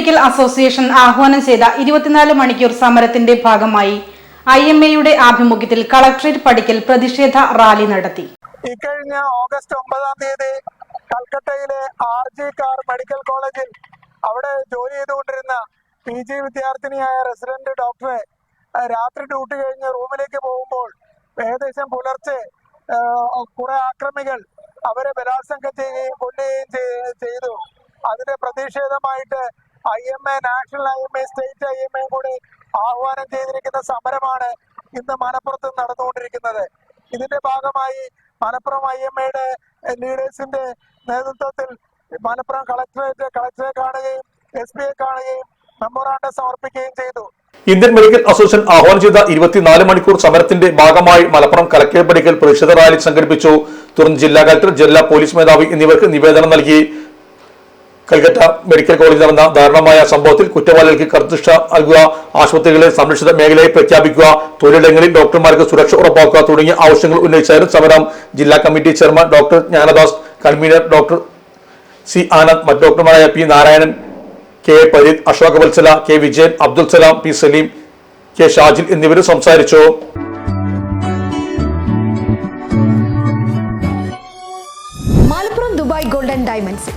Medical association ആഹ്വാനം ചെയ്ത ഇരുപത്തിനാല് മണിക്കൂർ സമരത്തിന്റെ ഭാഗമായി ഐ എം എയുടെ ആഭിമുഖ്യത്തിൽ കളക്ടറേറ്റ് പടിക്കൽ പ്രതിഷേധ റാലി നടത്തി. ഇക്കഴിഞ്ഞ ഓഗസ്റ്റ് ഒമ്പതാം തീയതി കൽക്കട്ടയിലെ ആർ ജി കാർ മെഡിക്കൽ കോളേജിൽ അവിടെ ജോലി ചെയ്തുകൊണ്ടിരുന്ന പി ജി വിദ്യാർത്ഥിനിയായ റെസിഡന്റ് ഡോക്ടറെ രാത്രി ഡ്യൂട്ടി കഴിഞ്ഞ് റൂമിലേക്ക് പോകുമ്പോൾ ഏകദേശം പുലർച്ചെ കുറെ ആക്രമികൾ അവരെ ബലാത്സംഗം ചെയ്യുകയും കൊല്ലുകയും ചെയ്തു. അതിന്റെ പ്രതിഷേധമായിട്ട് I M A national I M A state I M A കൂടി ആഹ്വാനം ചെയ്തിരിക്കുന്ന സമരമാണ് ഇന്ന് മലപ്പുറത്ത് നടന്നുകൊണ്ടിരിക്കുന്നത്. ഇതിന്റെ ഭാഗമായി മലപ്പുറം ഐ എം എയുടെ ലീഡേഴ്സിന്റെ നേതൃത്വത്തിൽ മലപ്പുറം കളക്ടറേറ്റ് കളക്ടറെ കാണുകയും എസ് പിയെ കാണുകയും മെമ്മോറാണ്ടം സമർപ്പിക്കുകയും ചെയ്തു. ഇന്ത്യൻ മെഡിക്കൽ അസോസിയേഷൻ ആഹ്വാനം ചെയ്ത ഇരുപത്തിനാല് മണിക്കൂർ സമരത്തിന്റെ ഭാഗമായി മലപ്പുറം കലക്ടറേറ്റ് മെഡിക്കൽ പ്രതിഷേധ റാലി സംഘടിപ്പിച്ചു. തുടർന്ന് ജില്ലാ കലക്ടർ ജില്ലാ പോലീസ് മേധാവി എന്നിവർക്ക് നിവേദനം നൽകി. കൽക്കട്ട മെഡിക്കൽ കോളേജിൽ നടന്ന ദാരുണമായ സംഭവത്തിൽ കുറ്റവാളികൾക്ക് കർദിഷ്ട നൽകുക ആശുപത്രികളെ സംരക്ഷിത മേഖലയായി പ്രഖ്യാപിക്കുക തൊഴിലിടങ്ങളിൽ ഡോക്ടർമാർക്ക് സുരക്ഷ ഉറപ്പാക്കുക തുടങ്ങിയ ആവശ്യങ്ങൾ ഉന്നയിച്ചായിരുന്നു സമരം. ജില്ലാ committee chairman doctor Jnanadas convener doctor C Anand മറ്റ് ഡോക്ടർമാരായ P Narayanan K Pareeth Ashoka Vatsala K Vijayan Abdul Salam P Saleem K Shajil എന്നിവർ സംസാരിച്ചു. മലപ്പുറം ദുബായ് ഗോൾഡൻ ഡയമണ്ട്സിൽ